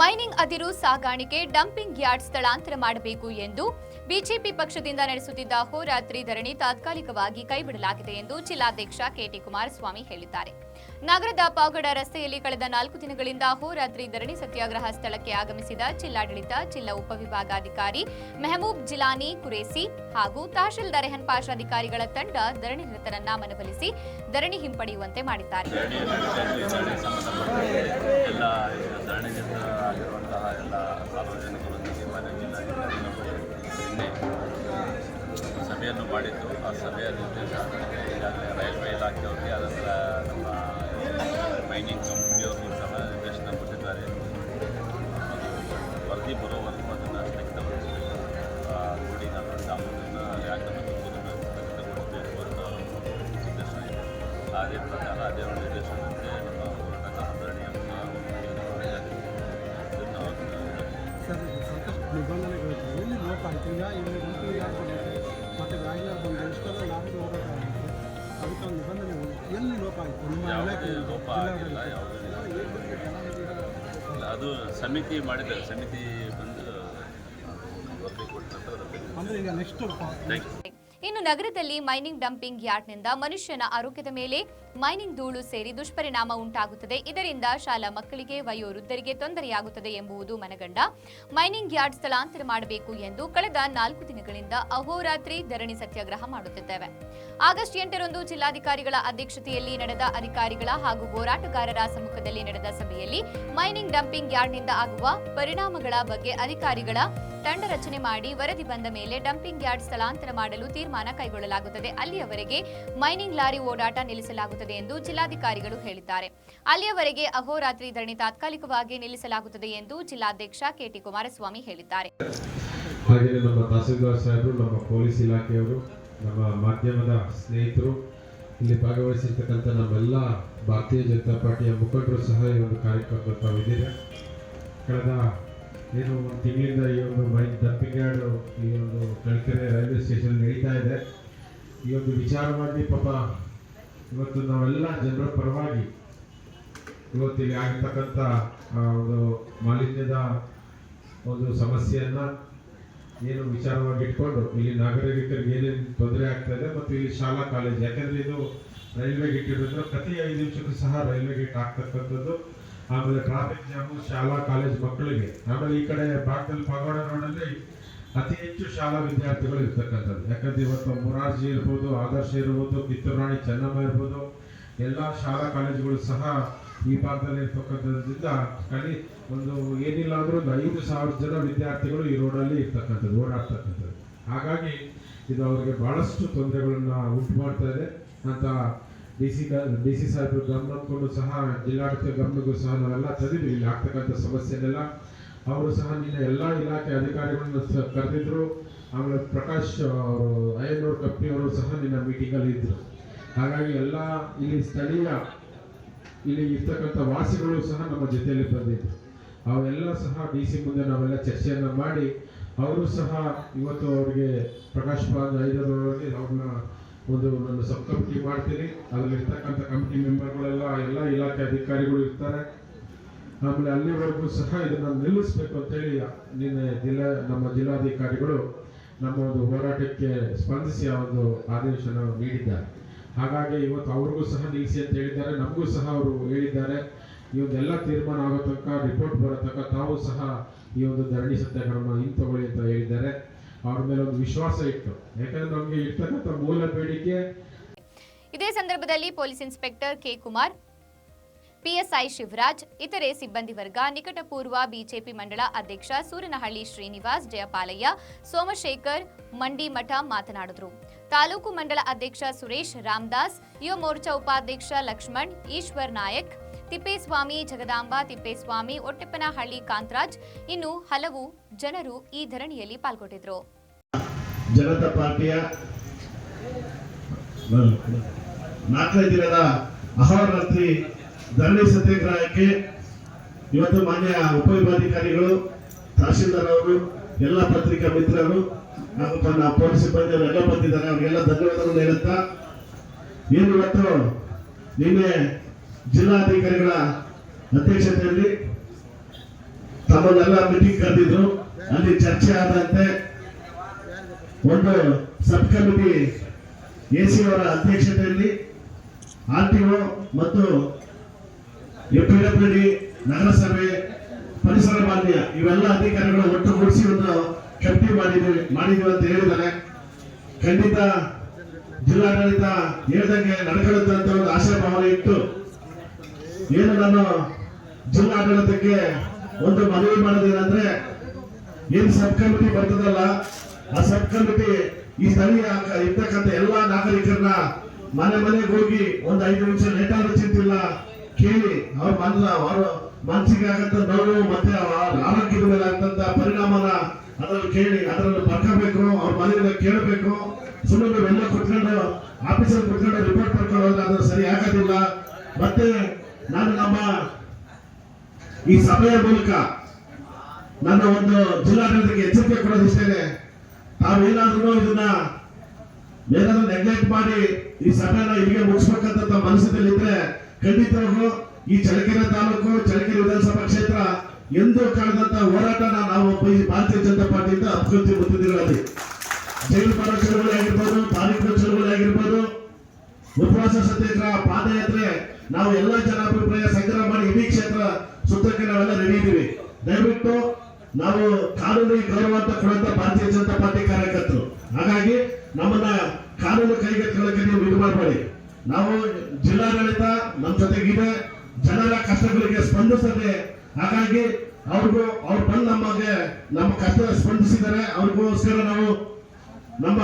Mining ಅದಿರು ಸಾಗಾಣಿಕೆ, dumping yard ಸ್ಥಳಾಂತರ ಮಾಡಬೇಕು ಎಂದು ಬಿಜೆಪಿ ಪಕ್ಷದಿಂದ ನಡೆಸುತ್ತಿದ್ದ ಹೋರಾತ್ರಿ ಧರಣಿ ತಾತ್ಕಾಲಿಕವಾಗಿ ಕೈಬಿಡಲಾಗಿದೆ ಎಂದು ಜಿಲ್ಲಾಧ್ಯಕ್ಷ ಕೆಟಿ ಕುಮಾರಸ್ವಾಮಿ ಹೇಳಿದ್ದಾರೆ. ನಗರದ ಪಾವಗಡ ರಸ್ತೆಯಲ್ಲಿ ಕಳೆದ ನಾಲ್ಕು ದಿನಗಳಿಂದ ಹೋರಾತ್ರಿ ಧರಣಿ ಸತ್ಯಾಗ್ರಹ ಸ್ಥಳಕ್ಕೆ ಆಗಮಿಸಿದ ಜಿಲ್ಲಾಡಳಿತ, ಜಿಲ್ಲಾ ಉಪವಿಭಾಗಾಧಿಕಾರಿ ಮೆಹಬೂಬ್ ಜಿಲಾನಿ ಕುರೇಸಿ ಹಾಗೂ ತಹಶೀಲ್ದಾರ್ ರೆಹನ್ ಪಾಷ ಅಧಿಕಾರಿಗಳ ತಂಡ ಧರಣಿ ನಿರತರನ್ನ ಮನವೊಲಿಸಿ ಧರಣಿ ಹಿಂಪಡೆಯುವಂತೆ ಮಾಡಿದ್ದಾರೆ. ಸಭೆಯನ್ನು ಮಾಡಿದ್ದು ಆ ಸಭೆಯ ನಿರ್ದೇಶನ ಈಗಾಗಲೇ ರೈಲ್ವೆ ಇಲಾಖೆಯವರಿಗೆ ಅದನ್ನು ಮೈನಿಂಗ್ ಕಂಪ್ನಿಯವ್ರಿಗೂ ಸಹ ನಿರ್ದೇಶನ ಕೊಟ್ಟಿದ್ದಾರೆ. ವರದಿ ಬರೋವರೆಗೂ ಅದನ್ನು ಸ್ಥಗಿತಗೊಳಿಸಬೇಕು ನೋಡಿ, ನಾನು ಡಾಮನ್ನು ಯಾಕೆ ತುಂಬುವುದನ್ನು ಸ್ಥಗಿತಗೊಳಿಸಬೇಕು ಅಂತ ನಿರ್ದೇಶನ ಇದೆ. ಅದೇ ಪ್ರಕಾರ ಅದೇ ಒಂದು ನಿರ್ದೇಶನದಂತೆ ನಮ್ಮ ಹೋರಾಟಗಾರ ಧರಣಿಯನ್ನು ಇದನ್ನು ಎಲ್ಲಿ ಲೋಪ ಆಯಿತು ಈಗ ಯಾವುದೇ ಇಲಾಖೆ ಲೋಪ ಆಗಿಲ್ಲ ಯಾವುದೇ ಇಲ್ಲ ಅದು ಸಮಿತಿ ಮಾಡಿದ್ದಾರೆ ಸಮಿತಿ ಬಂದು ಅದಕ್ಕೆ ಈಗ ನೆಕ್ಸ್ಟ್ ಥ್ಯಾಂಕ್ ಯು ಇನ್ನು ನಗರದಲ್ಲಿ ಮೈನಿಂಗ್ ಡಂಪಿಂಗ್ ಯಾರ್ಡ್ನಿಂದ ಮನುಷ್ಯನ ಆರೋಗ್ಯದ ಮೇಲೆ ಮೈನಿಂಗ್ ಧೂಳು ಸೇರಿ ದುಷ್ಪರಿಣಾಮ ಉಂಟಾಗುತ್ತದೆ. ಇದರಿಂದ ಶಾಲಾ ಮಕ್ಕಳಿಗೆ ವಯೋವೃದ್ಧರಿಗೆ ತೊಂದರೆಯಾಗುತ್ತದೆ ಎಂಬುದು ಮನಗಂಡ. ಮೈನಿಂಗ್ ಯಾರ್ಡ್ ಸ್ಥಳಾಂತರ ಮಾಡಬೇಕು ಎಂದು ಕಳೆದ ನಾಲ್ಕು ದಿನಗಳಿಂದ ಅಹೋರಾತ್ರಿ ಧರಣಿ ಸತ್ಯಾಗ್ರಹ ಮಾಡುತ್ತಿದ್ದೇವೆ. ಆಗಸ್ಟ್ ಎಂಟರಂದು ಜಿಲ್ಲಾಧಿಕಾರಿಗಳ ಅಧ್ಯಕ್ಷತೆಯಲ್ಲಿ ನಡೆದ ಅಧಿಕಾರಿಗಳ ಹಾಗೂ ಹೋರಾಟಗಾರರ ಸಮ್ಮುಖದಲ್ಲಿ ನಡೆದ ಸಭೆಯಲ್ಲಿ ಮೈನಿಂಗ್ ಡಂಪಿಂಗ್ ಯಾರ್ಡ್ನಿಂದ ಆಗುವ ಪರಿಣಾಮಗಳ ಬಗ್ಗೆ ಅಧಿಕಾರಿಗಳ ತಂಡ ರಚನೆ ಮಾಡಿ ವರದಿ ಬಂದ ಮೇಲೆ ಡಂಪಿಂಗ್ ಯಾರ್ಡ್ ಸ್ಥಳಾಂತರ ಮಾಡಲು ತೀರ್ಮಾನ ಕೈಗೊಳ್ಳಲಾಗುತ್ತದೆ. ಅಲ್ಲಿಯವರೆಗೆ ಮೈನಿಂಗ್ ಲಾರಿ ಓಡಾಟ ನಿಲ್ಲಿಸಲಾಗುತ್ತದೆ ಎಂದು ಜಿಲ್ಲಾಧಿಕಾರಿಗಳು ಹೇಳಿದ್ದಾರೆ. ಅಲ್ಲಿಯವರೆಗೆ ಅಹೋರಾತ್ರಿ ಧರಣಿ ತಾತ್ಕಾಲಿಕವಾಗಿ ನಿಲ್ಲಿಸಲಾಗುತ್ತದೆ ಎಂದು ಜಿಲ್ಲಾಧ್ಯಕ್ಷ ಕೆಟಿ ಕುಮಾರಸ್ವಾಮಿ ಹೇಳಿದ್ದಾರೆ. ನಮ್ಮ ನಮ್ಮ ಪೊಲೀಸ್ ಇಲಾಖೆಯವರು, ನಮ್ಮ ಮಾಧ್ಯಮದ ಸ್ನೇಹಿತರು, ಇಲ್ಲಿ ಭಾಗವಹಿಸಿರ್ತಕ್ಕಂಥ ನಮ್ಮೆಲ್ಲ ಭಾರತೀಯ ಜನತಾ ಪಾರ್ಟಿಯ ಮುಖಂಡರು ಸಹ ಈ ಒಂದು ಕಾರ್ಯಕ್ರಮದಲ್ಲಿ ತಾವಿದ್ದೀರಿ ಕಳೆದ ಏನು ಒಂದು ತಿಂಗಳಿಂದ ಈ ಒಂದು ಬೈಕ್ ಡಂಪಿಂಗ್ ಈ ಒಂದು ಕಳ್ಕೆರೆ ರೈಲ್ವೆ ಸ್ಟೇಷನ್ ನಡೀತಾ ಇದೆ. ಈ ಒಂದು ವಿಚಾರವಾಗಿ ಪಾಪ ಇವತ್ತು ನಾವೆಲ್ಲ ಜನರ ಪರವಾಗಿ ಇವತ್ತು ಇಲ್ಲಿ ಆಗಿರ್ತಕ್ಕಂಥ ಆ, ಒಂದು ಮಾಲಿನ್ಯದ ಒಂದು ಸಮಸ್ಯೆಯನ್ನು ಏನು ವಿಚಾರವಾಗಿ ಇಟ್ಕೊಂಡು ಇಲ್ಲಿ ನಾಗರಿಕರಿಗೆ ಏನೇನು ತೊಂದರೆ ಆಗ್ತಾ ಇದೆ ಮತ್ತು ಇಲ್ಲಿ ಶಾಲಾ ಕಾಲೇಜ್ ಯಾಕೆಂದರೆ ಇದು ರೈಲ್ವೆ ಗೇಟ್ ಇರೋದ್ರಿಂದ ಪ್ರತಿ ಐದು ನಿಮಿಷಕ್ಕೂ ಸಹ ರೈಲ್ವೆ ಗೇಟ್ ಆಗ್ತಕ್ಕಂಥದ್ದು. ಆಮೇಲೆ ಟ್ರಾಫಿಕ್ ಜಾಮು ಶಾಲಾ ಕಾಲೇಜ್ ಮಕ್ಕಳಿಗೆ, ಆಮೇಲೆ ಈ ಕಡೆ ಭಾಗದಲ್ಲಿ ಪಗೋಡ ರೋಡಲ್ಲಿ ಅತಿ ಹೆಚ್ಚು ಶಾಲಾ ವಿದ್ಯಾರ್ಥಿಗಳು ಇರ್ತಕ್ಕಂಥದ್ದು. ಯಾಕಂದ್ರೆ ಇವತ್ತು ಮುರಾರ್ಜಿ ಇರ್ಬೋದು, ಆದರ್ಶ ಇರ್ಬೋದು, ಕಿತ್ತೂರು ರಾಣಿ ಚೆನ್ನಮ್ಮ ಇರ್ಬೋದು, ಎಲ್ಲ ಶಾಲಾ ಕಾಲೇಜುಗಳು ಸಹ ಈ ಭಾಗದಲ್ಲಿ ಇರ್ತಕ್ಕಂಥದ್ರಿಂದ ಕಲಿ ಒಂದು ಏನಿಲ್ಲ ಅಂದ್ರೂ ಒಂದು ಐದು ಸಾವಿರ ಜನ ವಿದ್ಯಾರ್ಥಿಗಳು ಈ ರೋಡಲ್ಲಿ ಇರ್ತಕ್ಕಂಥದ್ದು, ಓಡಾಡ್ತಕ್ಕಂಥದ್ದು. ಹಾಗಾಗಿ ಇದು ಅವರಿಗೆ ಬಹಳಷ್ಟು ತೊಂದರೆಗಳನ್ನು ಉಂಟು ಮಾಡ್ತಾ ಇದೆ. ಅಂತ ಡಿ ಸಿ ಡಿ ಸಿ ಸಾಹೇಬ್ರ ಗಮನ ಅಂದ್ಕೊಂಡು ಸಹ ಜಿಲ್ಲಾಡಳಿತ ಗಮನಕ್ಕೂ ಸಹ ನಾವೆಲ್ಲ ತಂದಿದ್ವಿ ಇಲ್ಲಿ ಆಗ್ತಕ್ಕಂಥ ಸಮಸ್ಯೆನೆಲ್ಲ ಅವರು ಸಹ ನಿನ್ನೆ ಎಲ್ಲ ಇಲಾಖೆ ಅಧಿಕಾರಿಗಳನ್ನ ಸಹ ಕರೆದಿದ್ರು. ಆಮೇಲೆ ಪ್ರಕಾಶ್ ಅವರು, ಅಯ್ಯನೂರು ಕಂಪ್ನಿಯವರು ಸಹ ನಿನ್ನ ಮೀಟಿಂಗಲ್ಲಿ ಇದ್ದರು ಹಾಗಾಗಿ ಎಲ್ಲ ಇಲ್ಲಿ ಸ್ಥಳೀಯ, ಇಲ್ಲಿ ಇರ್ತಕ್ಕಂಥ ವಾಸಿಗಳು ಸಹ ನಮ್ಮ ಜೊತೆಯಲ್ಲಿ ಬಂದಿದ್ದರು ಅವರೆಲ್ಲ ಸಹ ಡಿ ಸಿ ಮುಂದೆ ನಾವೆಲ್ಲ ಚರ್ಚೆಯನ್ನು ಮಾಡಿ, ಅವರು ಸಹ ಇವತ್ತು ಅವರಿಗೆ ಪ್ರಕಾಶ್ ಪಾದ್ ಐದರವರಿಗೆ ಅವ್ರನ್ನ ಒಂದು ನನ್ನ ಸಬ್ ಕಮಿಟಿ ಮಾಡ್ತೀನಿ. ಅದರಲ್ಲಿರ್ತಕ್ಕಂಥ ಕಮಿಟಿ ಮೆಂಬರ್ಗಳೆಲ್ಲ ಎಲ್ಲ ಇಲಾಖೆ ಅಧಿಕಾರಿಗಳು ಇರ್ತಾರೆ. ಆಮೇಲೆ ಅಲ್ಲಿವರೆಗೂ ಸಹ ಇದನ್ನು ನಿಲ್ಲಿಸಬೇಕು ಅಂತೇಳಿ ನಿನ್ನೆ ಜಿಲ್ಲಾ, ನಮ್ಮ ಜಿಲ್ಲಾಧಿಕಾರಿಗಳು ನಮ್ಮ ಒಂದು ಹೋರಾಟಕ್ಕೆ ಸ್ಪಂದಿಸಿ ಆ ಒಂದು ಆದೇಶನ ನೀಡಿದ್ದಾರೆ. ಹಾಗಾಗಿ ಇವತ್ತು ಅವ್ರಿಗೂ ಸಹ ನಿಲ್ಲಿಸಿ ಅಂತ ಹೇಳಿದ್ದಾರೆ. ನಮಗೂ ಸಹ ಅವರು ಹೇಳಿದ್ದಾರೆ. ಈ ತೀರ್ಮಾನ ಆಗೋ ತನಕ ರಿಪೋರ್ಟ್ ಬರೋ ತನಕ ತಾವು ಸಹ ಈ ಒಂದು ಧರಣಿ ಸತ್ಯಾಗ್ರಹ ಹಿಂತಗೊಳ್ಳಿ ಅಂತ ಹೇಳಿದ್ದಾರೆ. ಅವ್ರ ಮೇಲೆ ಒಂದು ವಿಶ್ವಾಸ ಇತ್ತು. ಯಾಕಂದ್ರೆ ನಮಗೆ ಇರ್ತಕ್ಕಂಥ ಮೂಲ ಬೇಡಿಕೆ ಇದೇ ಸಂದರ್ಭದಲ್ಲಿ police inspector K Kumar PSI Shivaraj, ಇತರೆ ಸಿಬ್ಬಂದಿ ವರ್ಗ, ನಿಕಟಪೂರ್ವ ಬಿಜೆಪಿ ಮಂಡಳ ಅಧ್ಯಕ್ಷ ಸೂರನಹಳ್ಳಿ ಶ್ರೀನಿವಾಸ್, ಜಯಪಾಲಯ್ಯ, ಸೋಮಶೇಖರ್, ಮಂಡಿಮಠ ಮಾತನಾಡಿದರು. ತಾಲೂಕು ಮಂಡಳ ಅಧ್ಯಕ್ಷ ಸುರೇಶ್ ರಾಮದಾಸ್, ಯುವ ಮೋರ್ಚಾ ಉಪಾಧ್ಯಕ್ಷ ಲಕ್ಷ್ಮಣ್, ಈಶ್ವರ್ ನಾಯಕ್ ತಿಪ್ಪೇಸ್ವಾಮಿ ಜಗದಾಂಬ, ತಿಪ್ಪೇಸ್ವಾಮಿ ಒಟ್ಟಪ್ಪನಹಳ್ಳಿ ಕಾಂತರಾಜ್ ಇನ್ನು ಹಲವು ಜನರು ಈ ಧರಣಿಯಲ್ಲಿ ಪಾಲ್ಗೊಂಡಿದ್ದರು ಜನತಾ ಪಾರ್ಟಿಯ ನಾಲ್ಕನೇ ದಿನದ ಅಹೋರಾತ್ರಿ ಧರಣಿ ಸತ್ಯಾಗ್ರಹಕ್ಕೆ ಇವತ್ತು ಮಾನ್ಯ ಉಪವಿಭಾಗಾಧಿಕಾರಿಗಳು ತಹಶೀಲ್ದಾರ್ ಅವರು, ಎಲ್ಲ ಪತ್ರಿಕಾ ಮಿತ್ರರು ಹಾಗೂ ತನ್ನ ಪೊಲೀಸ್ ಸಿಬ್ಬಂದಿಯವರು ಎಲ್ಲ ಬಂದಿದ್ದಾರೆ ಅವರಿಗೆಲ್ಲ ಧನ್ಯವಾದಗಳು ಹೇಳುತ್ತಾ, ಏನು ಇವತ್ತು ನಿನ್ನೆ ಜಿಲ್ಲಾಧಿಕಾರಿಗಳ ಅಧ್ಯಕ್ಷತೆಯಲ್ಲಿ ತಮ್ಮನ್ನೆಲ್ಲ ಮೀಟಿಂಗ್ ಕರೆದಿದ್ರು. ಅಲ್ಲಿ ಚರ್ಚೆ ಆದಂತೆ ಒಂದು ಸಬ್ ಕಮಿಟಿ ಎ ಸಿ ಅವರ ಅಧ್ಯಕ್ಷತೆಯಲ್ಲಿ ಆರ್ ಟಿ ಒ ಮತ್ತು ಎಪಿಡಬ್ಲ್ಯೂ ಡಿ ನಗರಸಭೆ ಪರಿಸರ ಮಾನ್ಯ ಇವೆಲ್ಲ ಅಧಿಕಾರಿಗಳು ಒಟ್ಟುಗೂಡಿಸಿ ಒಂದು ಕಮಿಟಿ ಮಾಡಿದ್ವಿ ಮಾಡಿದ್ವಿ ಅಂತ ಹೇಳಿದ್ದಾರೆ. ಖಂಡಿತ ಜಿಲ್ಲಾಡಳಿತ ಹೇಳ್ದಂಗೆ ನಡ್ಕೊಳ್ಳುತ್ತೆ ಅಂತ ಒಂದು ಆಶಾಭಾವನೆ ಇಟ್ಟು ಏನು ನಾನು ಜಿಲ್ಲಾಡಳಿತಕ್ಕೆ ಒಂದು ಮನವಿ ಮಾಡೋದೇನಂದ್ರೆ, ಏನ್ ಸಬ್ ಕಮಿಟಿ ಬರ್ತದಲ್ಲ, ಆ ಸಬ್ ಕಮಿಟಿ ಈ ಸ್ಥಳೀಯ ಇರ್ತಕ್ಕಂಥ ಎಲ್ಲಾ ನಾಗರಿಕರನ್ನ ಮನೆ ಮನೆಗೆ ಹೋಗಿ ಒಂದು ಐದು ನಿಮಿಷ ಲೇಟ್ ಚಿಂತಿಲ್ಲ, ಕೇಳಿ ಅವ್ರ ಮನ ಅವ್ರ ಮನಸ್ಸಿಗೆ ಆಗಂತ ನೋವು ಮತ್ತೆ ಆರೋಗ್ಯದ ಮೇಲೆ ಆಗಂತ ಪರಿಣಾಮನ ಅದರಲ್ಲಿ ಕೇಳಿ ಅದರಲ್ಲಿ ಬರ್ಕೋಬೇಕು ಅವ್ರ ಮನೆಯಿಂದ ಕೇಳಬೇಕು. ಸುಮ್ಮನೆ ನಾವೆಲ್ಲ ಕುತ್ಕೊಂಡು ಆಫೀಸಲ್ಲಿ ಕುತ್ಕೊಂಡು ರಿಪೋರ್ಟ್ ಪಡ್ಕೊಂಡು ಹೋದ್ರೆ ಅದು ಸರಿ ಆಗೋದಿಲ್ಲ. ಮತ್ತೆ ನಾನು ನಮ್ಮ ಈ ಸಭೆಯ ಮೂಲಕ ನನ್ನ ಒಂದು ಜಿಲ್ಲಾಡಳಿತಕ್ಕೆ ಎಚ್ಚರಿಕೆ ಕೊಡೋದಿಷ್ಟೇನೆ. ತಾವೇನಾದ್ರೂ ಇದನ್ನ ಏನಾದ್ರೂ ನೆಗ್ಲೆಕ್ಟ್ ಮಾಡಿ ಈ ಸಭೆನ ಇಲ್ಲಿಗೆ ಮುಗಿಸ್ಬೇಕಂತ ತಮ್ಮ ಮನಸ್ಸಿನಲ್ಲಿ ಇದ್ರೆ ಖಂಡಿತವಾಗೂ ಈ ಚಳ್ಳಕೆರೆ ತಾಲೂಕು, ಚಳ್ಳಕೆರೆ ವಿಧಾನಸಭಾ ಕ್ಷೇತ್ರ ಎಂದು ಕಳೆದಂತ ಹೋರಾಟನ ನಾವು ಭಾರತೀಯ ಜನತಾ ಪಾರ್ಟಿಯಿಂದ ಅಭಿವೃದ್ಧಿ ಮುತ್ತಿದಿರೋದು ಜೈಲು ಆಗಿರ್ಬೋದು ತಾಲೂಕು ಉಪವಾಸ ಸತ್ಯಾಗ್ರಹ, ಪಾದಯಾತ್ರೆ, ನಾವು ಎಲ್ಲ ಜನಾಭಿಪ್ರಾಯ ಸಂಗ್ರಹ ಮಾಡಿ ಇಡೀ ಕ್ಷೇತ್ರ ಸುತ್ತಕ್ಕೆ ನಾವೆಲ್ಲ ರೆಡಿ ದಯವಿಟ್ಟು ನಾವು ಕಾನೂನಿಗೆ ಗೌರವ ಅಂತ ಕೊಡುವಂತ ಭಾರತೀಯ ಜನತಾ ಪಾರ್ಟಿ ಕಾರ್ಯಕರ್ತರು. ಹಾಗಾಗಿ ನಮ್ಮನ್ನ ಕಾನೂನು ಕೈಗೆತ್ತಿಕೊಳ್ಳಕ್ಕೆ ನೀವು ಇದು ಮಾಡಬೇಡಿ. ನಾವು ಜಿಲ್ಲಾಡಳಿತ ನಮ್ಮ ಜೊತೆಗಿದೆ. ಜನರ ಕಷ್ಟಗಳಿಗೆ ಸ್ಪಂದಿಸದೆ, ಹಾಗಾಗಿ ಅವ್ರಿಗೂ ಅವ್ರು ಬಂದು ನಮಗೆ ನಮ್ಮ ಕಷ್ಟ ಸ್ಪಂದಿಸಿದರೆ ಅವ್ರಿಗೋಸ್ಕರ ನಾವು ನಮ್ಮ